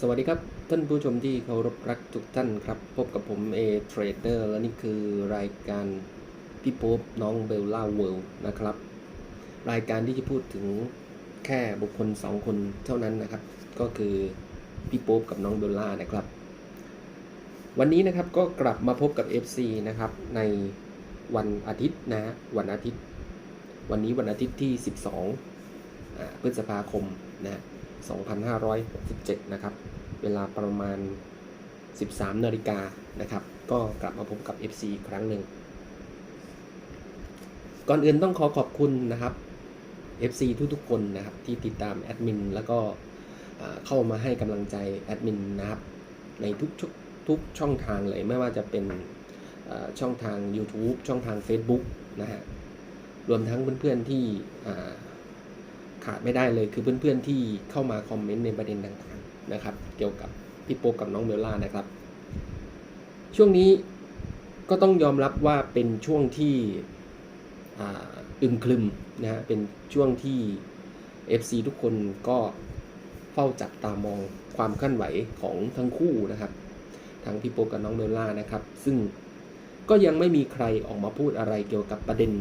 สวัสดีครับ ท่านผู้ชมที่เคารพรักทุกท่านครับ พบกับผมเอเทรดเดอร์และนี่คือรายการพี่โป๊บน้องเบลล่าเวิลด์นะครับ รายการที่จะพูดถึงแค่บุคคลสองคนเท่านั้นนะครับ ก็คือพี่โป๊บกับน้องเบลล่านะครับ วันนี้นะครับก็กลับมาพบกับ FC นะครับ ในวันอาทิตย์นะวันอาทิตย์ วันนี้วันอาทิตย์ที่ 12อ่าพฤษภาคมนะฮะ 2567 นะครับ เวลาประมาณ 13นาฬิกานะครับ ก็กลับมาพบกับ FC อีกครั้งหนึ่ง ก่อนอื่นต้องขอขอบคุณนะครับ FC ทุกๆคนนะครับ ที่ติดตามแอดมินแล้วก็เข้ามาให้กำลังใจแอดมินนะครับ ในทุกชุกทุกช่องทางเลยไม่ว่าจะเป็นช่องทาง YouTube ช่องทาง Facebook นะฮะรวมทั้งเพื่อนๆที่ ขาดไม่ได้เลยคือเพื่อนๆที่เข้ามาคอมเมนต์ในประเด็นต่างๆนะครับ เกี่ยวกับพี่โป๊กกับน้องเบลล่านะครับ ช่วงนี้ก็ต้องยอมรับว่าเป็นช่วงที่อึมครึมนะฮะเป็นช่วงที่ FC ทุกคนก็เฝ้าจับตามองความเคลื่อนไหวของทั้งคู่นะครับทั้งพี่โป๊กกับน้องเบลล่านะครับ ซึ่งก็ยังไม่มีใครออกมาพูดอะไรเกี่ยวกับประเด็น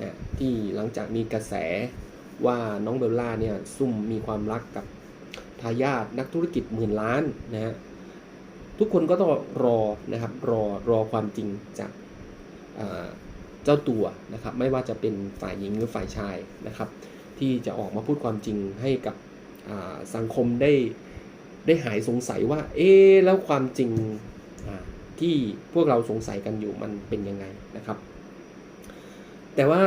นะที่หลังจากมีกระแส ว่าน้องเบลล่าเนี่ยซุ่มมีความรักกับทายาทนักธุรกิจหมื่นล้านนะฮะทุกคนก็ต้องรอนะครับรอรอความจริงจากเจ้าตัวนะครับ ไม่ว่าจะเป็นฝ่ายหญิงหรือฝ่ายชายนะครับ ที่จะออกมาพูดความจริงให้กับสังคมได้ได้หายสงสัยว่า เอ๊แล้วความจริงที่พวกเราสงสัยกันอยู่มันเป็นยังไงนะครับ แต่ว่า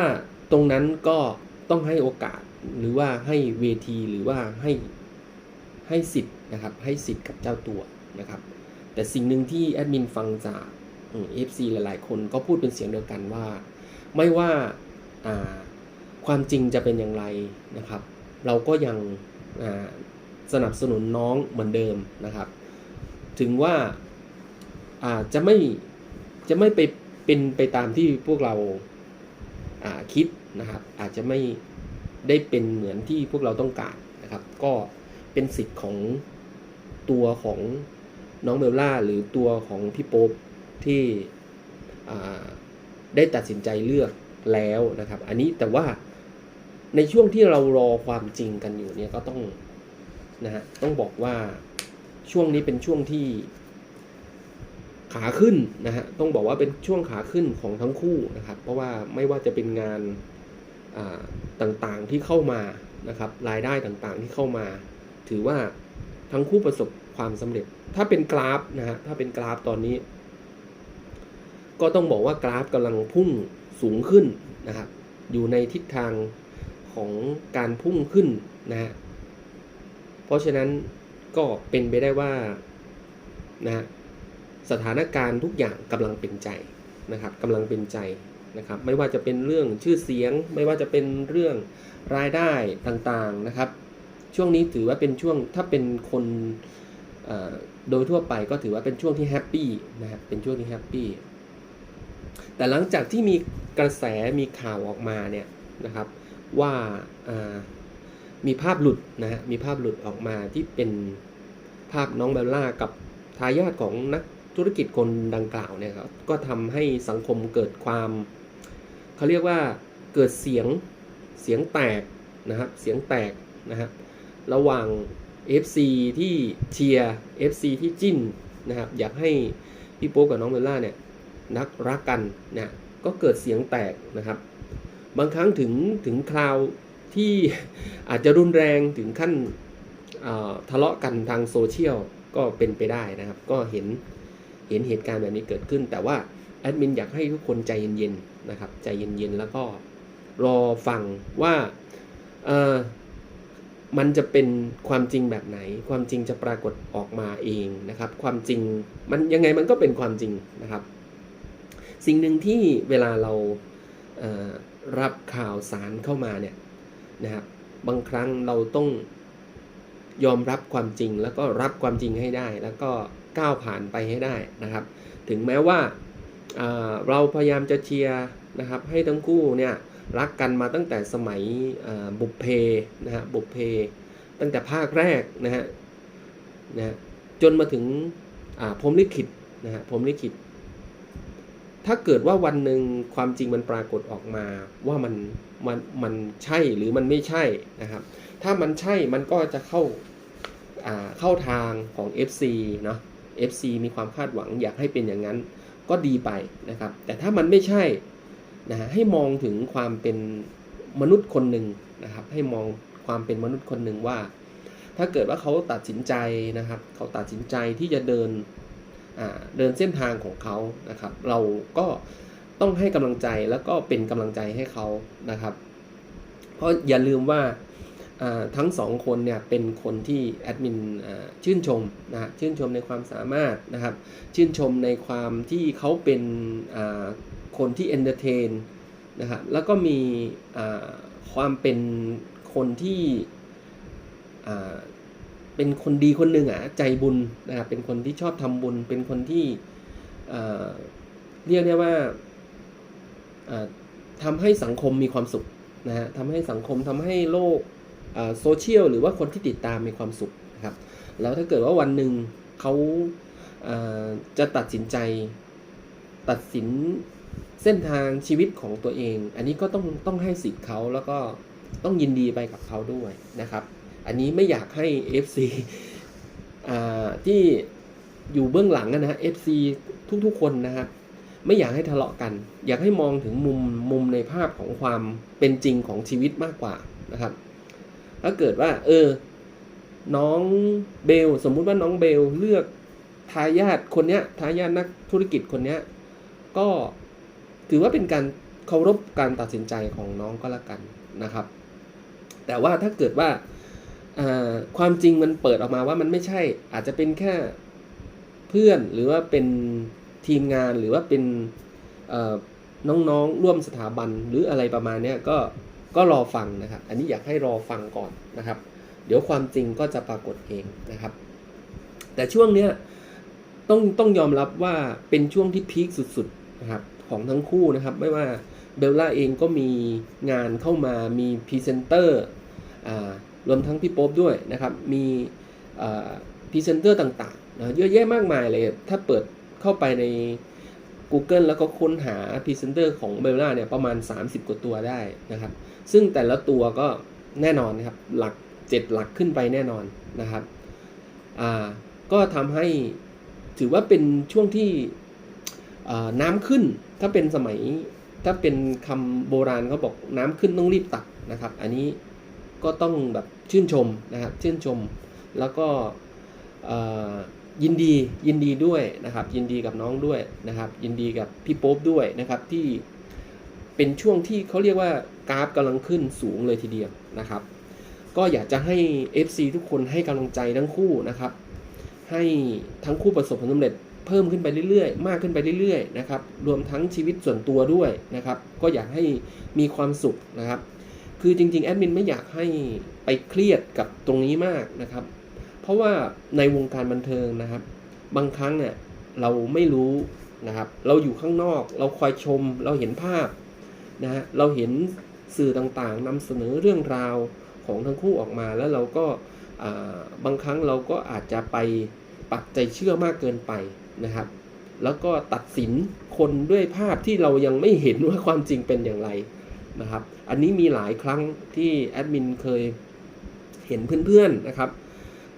ตรงนั้นก็ ต้องให้โอกาสหรือว่าให้เวทีหรือว่าให้ให้สิทธิ์นะครับให้สิทธิ์กับเจ้าตัวนะครับ แต่สิ่งหนึ่งที่แอดมินฟังจากเอฟซีหลาย ๆ คนก็พูดเป็นเสียงเดียวกันว่า ไม่ว่าาความจริงจะเป็นอย่างไรนะครับ เราก็ยังสนับสนุนน้องเหมือนเดิมนะครับ ถึงว่าอาจะไม่จะไม่ไปเป็นไปตามที่พวกเราาคิด นะครับอาจจะไม่ได้เป็นเหมือนที่พวกเราต้องการนะครับ ก็เป็นสิทธิ์ของตัวของน้องเบลล่าหรือตัวของพี่โป๊ปที่ได้ตัดสินใจเลือกแล้วนะครับ อันนี้แต่ว่าในช่วงที่เรารอความจริงกันอยู่เนี่ยก็ต้องนะฮะต้องบอกว่าช่วงนี้เป็นช่วงที่ขาขึ้นนะฮะต้องบอกว่าเป็นช่วงขาขึ้นของทั้งคู่นะครับ เพราะว่าไม่ว่าจะเป็นงาน ต่างๆที่เข้ามานะครับรายได้ต่างๆที่เข้ามา ถือว่าทั้งคู่ประสบความสำเร็จ ถ้าเป็นกราฟนะฮะถ้าเป็นกราฟตอนนี้ ก็ต้องบอกว่ากราฟกำลังพุ่งสูงขึ้นนะครับ อยู่ในทิศทางของการพุ่งขึ้นนะฮะเพราะฉะนั้นก็เป็นไปได้ว่านะฮะสถานการณ์ทุกอย่างกำลังเป็นใจนะครับกำลังเป็นใจ นะครับไม่ว่าจะเป็นเรื่องชื่อเสียง ไม่ว่าจะเป็นเรื่องรายได้ต่างๆนะครับ ช่วงนี้ถือว่าเป็นช่วงถ้าเป็นคนโดยทั่วไปก็ถือว่าเป็นช่วงที่แฮปปี้นะครับเป็นช่วงที่แฮปปี้แต่หลังจากที่มีกระแสมีข่าวออกมาเนี่ยนะครับว่าอ่ามีภาพหลุดนะฮะมีภาพหลุดออกมาที่เป็นภาพน้องเบลล่ากับทายาทของนักธุรกิจคนดังกล่าวเนี่ยครับก็ทำให้สังคมเกิดความ เขาเรียกว่าเกิดเสียงเสียงแตกนะครับเสียงแตกนะครับระหว่าง FC ที่เชียร์ FC ที่จิ้นนะครับอยากให้พี่โป๊กกับน้องเบลล่าเนี่ยนักรักกันนะก็เกิดเสียงแตกนะครับ บางครั้งถึงถึงคราวที่อาจจะรุนแรงถึงขั้นทะเลาะกันทางโซเชียลก็เป็นไปได้นะครับ ก็เห็นเห็นเหตุการณ์แบบนี้เกิดขึ้นแต่ว่า แอดมินอยากให้ทุกคนใจเย็นๆนะครับ ใจเย็นๆแล้วก็รอฟังว่าเออมันจะเป็นความจริงแบบไหน ความจริงจะปรากฏออกมาเองนะครับ ความจริงมันยังไงมันก็เป็นความจริงนะครับ สิ่งหนึ่งที่เวลาเราเรับข่าวสารเข้ามาเนี่ยนะครับบางครั้งเราต้องยอมรับความจริงแล้วก็รับความจริงให้ได้ แล้วก็ก้าวผ่านไปให้ได้นะครับ ถึงแม้ว่า เราพยายามจะเชียร์นะครับให้ทั้งคู่เนี่ยรักกันมาตั้งแต่สมัยบุพเพนะฮะบุพเพ ตั้งแต่ภาคแรกนะฮะนะฮะจนมาถึงพรมลิขิตนะฮะพรมลิขิต ถ้าเกิดว่าวันหนึ่งความจริงมันปรากฏออกมาว่ามันมันมันใช่หรือมันไม่ใช่นะครับ ถ้ามันใช่มันก็จะเข้าอ่าเข้าทางของ FC เนาะ FC มีความคาดหวังอยากให้เป็นอย่างนั้น ก็ดีไปนะครับ แต่ถ้ามันไม่ใช่นะฮะให้มองถึงความเป็นมนุษย์คนหนึ่งนะครับ ให้มองความเป็นมนุษย์คนหนึ่งว่า ถ้าเกิดว่าเขาตัดสินใจนะครับ เขาตัดสินใจที่จะเดินเดินเส้นทางของเขานะครับ เราก็ต้องให้กำลังใจแล้วก็เป็นกำลังใจให้เขานะครับ เพราะอย่าลืมว่า ทั้งสองคนเนี่ยเป็นคนที่แอดมินชื่นชมนะฮะชื่นชมในความสามารถนะครับชื่นชมในความที่เขาเป็นคนที่เอนเตอร์เทนนะครับแล้วก็มีความเป็นคนที่เป็นคนดีคนหนึ่งอะใจบุญนะครับเป็นคนที่ชอบทำบุญ เป็นคนที่เรียกได้ว่าทำให้สังคมมีความสุขนะฮะทำให้สังคมทำให้โลก โซเชียลหรือว่าคนที่ติดตามมีความสุขครับแล้วถ้าเกิดว่าวันหนึ่งเขาจะตัดสินใจตัดสินเส้นทางชีวิตของตัวเอง อันนี้ก็ต้องต้องให้สิทธิ์เขาแล้วก็ต้องยินดีไปกับเขาด้วยนะครับ อันนี้ไม่อยากให้ FC อที่อยู่เบื้องหลังนะฮะ FC ทุกๆคนนะครับไม่อยากให้ทะเลาะกัน อยากให้มองถึงมุมมุมในภาพของความเป็นจริงของชีวิตมากกว่านะครับ ถ้าเกิดว่า เออ น้องเบล สมมุติว่าน้องเบลเลือกทายาทคนเนี้ยทายาทนักธุรกิจคนเนี้ย ก็ถือว่าเป็นการเคารพการตัดสินใจของน้องก็แล้วกันนะครับ แต่ว่าถ้าเกิดว่าความจริงมันเปิดออกมาว่ามันไม่ใช่ อาจจะเป็นแค่เพื่อนหรือว่าเป็นทีมงานหรือว่าเป็นน้องๆร่วมสถาบันหรืออะไรประมาณนี้ก็ ก็รอฟังนะครับ อันนี้อยากให้รอฟังก่อนนะครับ เดี๋ยวความจริงก็จะปรากฏเองนะครับ แต่ช่วงเนี้ยต้องต้องยอมรับว่าเป็นช่วงที่พีคสุดๆนะครับของทั้งคู่นะครับ ไม่ว่าเบลล่าเองก็มีงานเข้ามามีพรีเซนเตอร์รวมทั้งพี่โป๊ปด้วยนะครับ มีพรีเซนเตอร์ต่างๆนะเยอะแยะมากมายเลย ถ้าเปิดเข้าไปใน Google แล้วก็ค้นหาพรีเซนเตอร์ของเบลล่าเนี่ยประมาณ 30 กว่าตัวได้นะครับ ซึ่งแต่ละตัวก็แน่นอนนะครับ หลัก 7 หลักขึ้นไปแน่นอนนะครับอ่าก็ทำให้ถือว่าเป็นช่วงที่น้ำขึ้น ถ้าเป็นสมัยถ้าเป็นคำโบราณเขาบอกน้ำขึ้นต้องรีบตักนะครับ อันนี้ก็ต้องแบบชื่นชมนะครับชื่นชม แล้วก็ยินดียินดีด้วยนะครับ ยินดีกับน้องด้วยนะครับ ยินดีกับพี่โป๊ปด้วยนะครับที่เป็นช่วงที่เขาเรียกว่า กราฟกำลังขึ้นสูงเลยทีเดียวนะครับ ก็อยากจะให้ FC ทุกคนให้กำลังใจทั้งคู่นะครับ ให้ทั้งคู่ประสบผลสำเร็จเพิ่มขึ้นไปเรื่อยๆ มากขึ้นไปเรื่อยๆนะครับ รวมทั้งชีวิตส่วนตัวด้วยนะครับ ก็อยากให้มีความสุขนะครับ คือจริงๆ แอดมินไม่อยากให้ไปเครียดกับตรงนี้มากนะครับ เพราะว่าในวงการบันเทิงนะครับ บางครั้งเนี่ยเราไม่รู้นะครับ เราอยู่ข้างนอก เราคอยชม เราเห็นภาพนะฮะ เราเห็น สื่อต่างๆนำเสนอเรื่องราวของทั้งคู่ออกมาแล้วเราก็บางครั้งเราก็อาจจะไปปักใจเชื่อมากเกินไปนะครับ แล้วก็ตัดสินคนด้วยภาพที่เรายังไม่เห็นว่าความจริงเป็นอย่างไรนะครับ อันนี้มีหลายครั้งที่แอดมินเคยเห็นเพื่อนๆนะครับ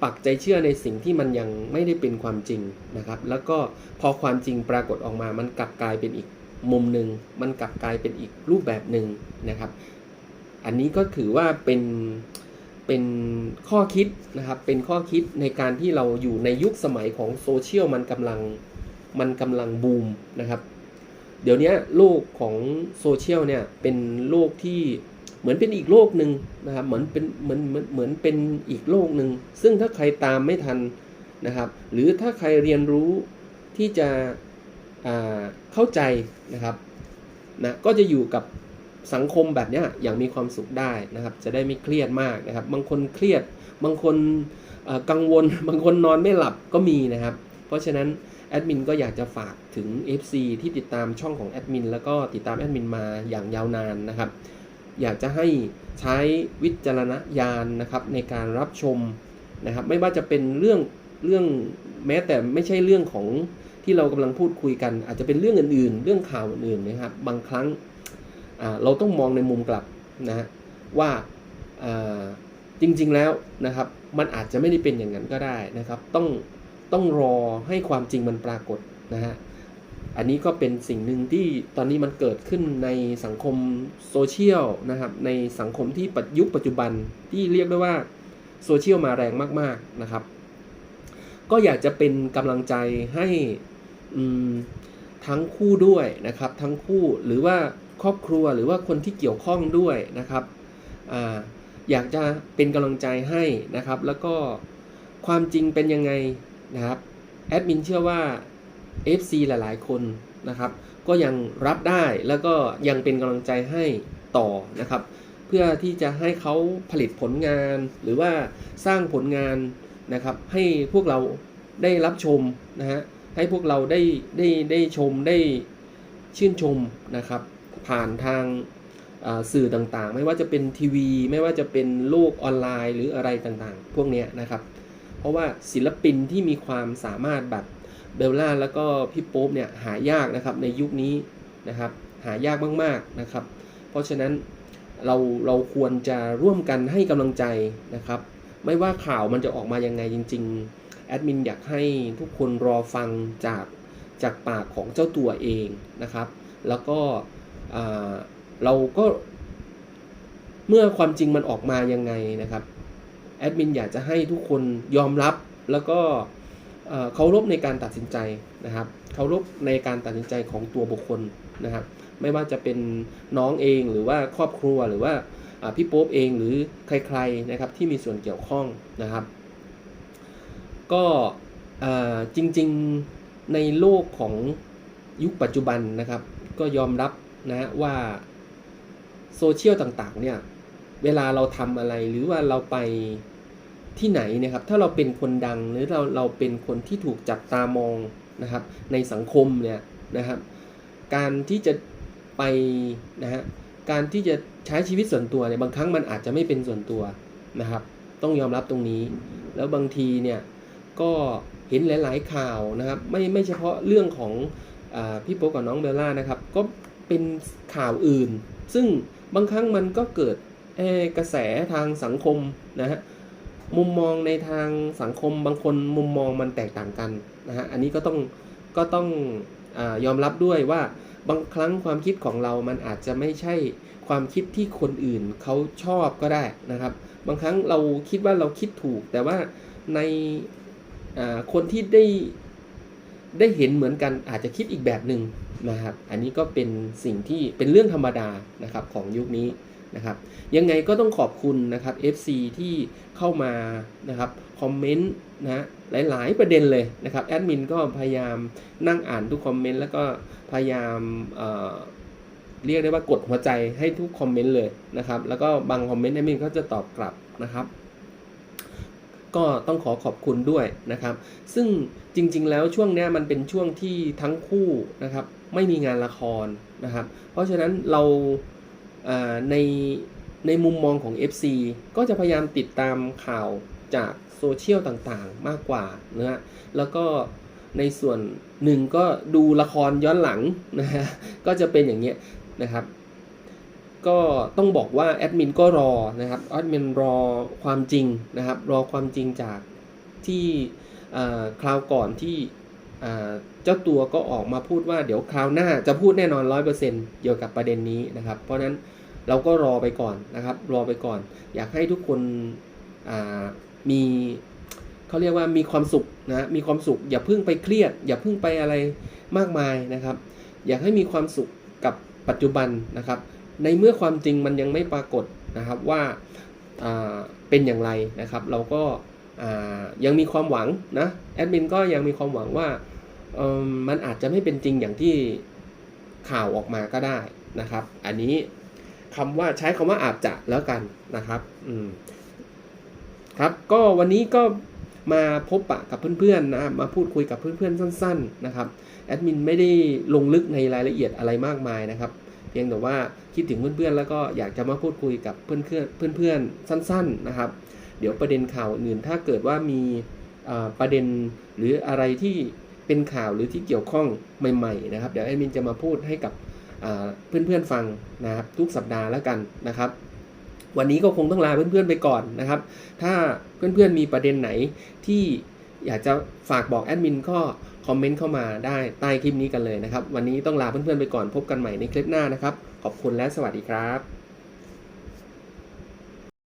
ปักใจเชื่อในสิ่งที่มันยังไม่ได้เป็นความจริงนะครับ แล้วก็พอความจริงปรากฏออกมามันกลับกลายเป็นอีก มุมหนึ่งมันกลับกลายเป็นอีกรูปแบบหนึ่งนะครับ อันนี้ก็ถือว่าเป็นเป็นข้อคิดนะครับ เป็นข้อคิดในการที่เราอยู่ในยุคสมัยของโซเชียลมันกำลังมันกำลังบูมนะครับ เดี๋ยวนี้โลกของโซเชียลเนี่ยเป็นโลกที่เหมือนเป็นอีกโลกหนึ่งนะครับเหมือนเป็นเหมือนเหมือนเหมือนเป็นอีกโลกหนึ่งซึ่งถ้าใครตามไม่ทันนะครับ หรือถ้าใครเรียนรู้ที่จะ เข้าใจนะครับนะก็จะอยู่กับสังคมแบบนี้อย่างมีความสุขได้นะครับ จะได้ไม่เครียดมากนะครับ บางคนเครียด บางคนกังวล บางคนนอนไม่หลับก็มีนะครับ เพราะฉะนั้นแอดมินก็อยากจะฝากถึง FC ที่ติดตามช่องของแอดมินแล้วก็ติดตามแอดมินมาอย่างยาวนานนะครับ อยากจะให้ใช้วิจารณญาณนะครับในการรับชมนะครับ ไม่ว่าจะเป็นเรื่องเรื่องแม้แต่ไม่ใช่เรื่องของ ที่เรากำลังพูดคุยกัน อาจจะเป็นเรื่องอื่นๆ เรื่องข่าวอื่นๆนะครับ บางครั้งเราต้องมองในมุมกลับนะฮะว่าจริงๆแล้วนะครับมันอาจจะไม่ได้เป็นอย่างนั้นก็ได้นะครับ ต้องต้องรอให้ความจริงมันปรากฏนะฮะอันนี้ก็เป็นสิ่งหนึ่งที่ตอนนี้มันเกิดขึ้นในสังคมโซเชียลนะครับ ในสังคมที่ปัจยุคปัจจุบันที่เรียกได้ว่าโซเชียลมาแรงมากๆนะครับ ก็อยากจะเป็นกำลังใจให้ ทั้งคู่ด้วยนะครับ ทั้งคู่หรือว่าครอบครัวหรือว่าคนที่เกี่ยวข้องด้วยนะครับออยากจะเป็นกำลังใจให้นะครับ แล้วก็ความจริงเป็นยังไงนะครับแอดมินเชื่อว่า FC หลายๆ คนนะครับ ก็ยังรับได้แล้วก็ยังเป็นกำลังใจให้ต่อนะครับ เพื่อที่จะให้เขาผลิตผลงานหรือว่าสร้างผลงานนะครับ ให้พวกเราได้รับชมนะฮะ ให้พวกเราได้ได้ได้ชมได้ชื่นชมนะครับ ผ่านทางสื่อต่างๆ ไม่ว่าจะเป็นทีวี ไม่ว่าจะเป็นโลกออนไลน์หรืออะไรต่างๆ พวกเนี้ยนะครับ เพราะว่าศิลปินที่มีความสามารถแบบเบลล่าแล้วก็พี่โป๊ปเนี่ยหายากนะครับในยุคนี้นะครับ หายากมากๆนะครับ เพราะฉะนั้นเราเราควรจะร่วมกันให้กำลังใจนะครับ ไม่ว่าข่าวมันจะออกมายังไงจริง ๆ แอดมินอยากให้ทุกคนรอฟังจากจากปากของเจ้าตัวเองนะครับ แล้วก็เราก็เมื่อความจริงมันออกมายังไงนะครับแอดมินอยากจะให้ทุกคนยอมรับแล้วก็เคารพในการตัดสินใจนะครับเคารพในการตัดสินใจของตัวบุคคลนะครับ ไม่ว่าจะเป็นน้องเองหรือว่าครอบครัวหรือว่าอ่าพี่โป๊ปเองหรือใครๆนะครับที่มีส่วนเกี่ยวข้องนะครับ ก็จริงๆในโลกของยุคปัจจุบันนะครับ ก็ยอมรับนะว่าโซเชียลต่างๆเนี่ยเวลาเราทำอะไรหรือว่าเราไปที่ไหนนะครับ ถ้าเราเป็นคนดังหรือเราเราเป็นคนที่ถูกจับตามองนะครับ ในสังคมเนี่ยนะครับ การที่จะไปนะฮะการที่จะใช้ชีวิตส่วนตัวเนี่ยบางครั้งมันอาจจะไม่เป็นส่วนตัวนะครับ ต้องยอมรับตรงนี้ แล้วบางทีเนี่ย ก็เห็นหลาย ๆ ข่าวนะครับ ไม่ไม่เฉพาะเรื่องของอพี่โป๊กกับน้องเบลล่านะครับ ก็เป็นข่าวอื่น ซึ่งบางครั้งมันก็เกิดกระแสทางสังคมนะฮะมุมมองในทางสังคมบางคนมุมมองมันแตกต่างกันนะฮะอันนี้ก็ต้องก็ต้องอยอมรับด้วยว่าบางครั้งความคิดของเรามันอาจจะไม่ใช่ความคิดที่คนอื่นเขาชอบก็ได้นะครับ บางครั้งเราคิดว่าเราคิดถูก แต่ว่าใน คนที่ได้ได้เห็นเหมือนกันอาจจะคิดอีกแบบหนึ่งนะครับ อันนี้ก็เป็นสิ่งที่เป็นเรื่องธรรมดานะครับของยุคนี้นะครับยังไงก็ต้องขอบคุณนะครับ FC ที่เข้ามานะครับคอมเมนต์นะหลาย ๆ ประเด็นเลยนะครับแอดมินก็พยายามนั่งอ่านทุกคอมเมนต์แล้วก็พยายามเเรียกได้ว่ากดหัวใจให้ทุกคอมเมนต์เลยนะครับแล้วก็บางคอมเมนต์แอดมินก็จะตอบกลับนะครับ ก็ต้องขอขอบคุณด้วยนะครับ ซึ่งจริง ๆ แล้วช่วงนี้มันเป็นช่วงที่ทั้งคู่นะครับไม่มีงานละครนะครับ เพราะฉะนั้นเราอ่าในในมุมมองของ FC ก็จะพยายามติดตามข่าวจากโซเชียลต่างๆ มากกว่านะฮะแล้วก็ในส่วนหนึ่งก็ดูละครย้อนหลังนะฮะก็จะเป็นอย่างเงี้ยนะครับ ก็ต้องบอกว่าแอดมินก็รอนะครับแอดมินรอความจริงนะครับ รอความจริงจากที่คราวก่อนที่เจ้าตัวก็ออกมาพูดว่าเดี๋ยวคราวหน้าจะพูดแน่นอน 100%เกี่ยวกับประเด็นนี้นะครับ เพราะนั้นเราก็รอไปก่อนนะครับ รอไปก่อน อยากให้ทุกคนมีเขาเรียกว่ามีความสุขนะมีความสุข อย่าเพิ่งไปเครียด อย่าเพิ่งไปอะไรมากมายนะครับ อยากให้มีความสุขกับปัจจุบันนะครับ ในเมื่อความจริงมันยังไม่ปรากฏนะครับว่าเป็นอย่างไรนะครับ เราก็ยังมีความหวังนะแอดมินก็ยังมีความหวังว่ามมันอาจจะไม่เป็นจริงอย่างที่ข่าวออกมาก็ได้นะครับ อันนี้คำว่าใช้คำว่าอาจจะแล้วกันนะครับอืมครับก็วันนี้ก็มาพบปะกับเพื่อนๆนะมาพูดคุยกับเพื่อนๆสั้น ๆ นะครับแอดมินไม่ได้ลงลึกในรายละเอียดอะไรมากมายนะครับ พียงแต่ว่าคิดถึงเพื่อนๆ แล้วก็อยากจะมาพูดคุยกับเพื่อนๆเพื่อนๆ สั้นๆนะครับ เดี๋ยวประเด็นข่าวอื่นถ้าเกิดว่ามีประเด็นหรืออะไรที่เป็นข่าวหรือที่เกี่ยวข้องใหม่ๆนะครับ เดี๋ยวแอดมินจะมาพูดให้กับเพื่อนๆฟังนะครับทุกสัปดาห์แล้วกันนะครับ วันนี้ก็คงต้องลาเพื่อนๆไปก่อนนะครับ ถ้าเพื่อนๆมีประเด็นไหนที่อยากจะฝากบอกแอดมินก็ คอมเมนต์เข้ามาได้ใต้คลิปนี้กันเลยนะครับ วันนี้ต้องลาเพื่อนๆไปก่อนพบกันใหม่ในคลิปหน้านะครับ ขอบคุณและสวัสดีครับ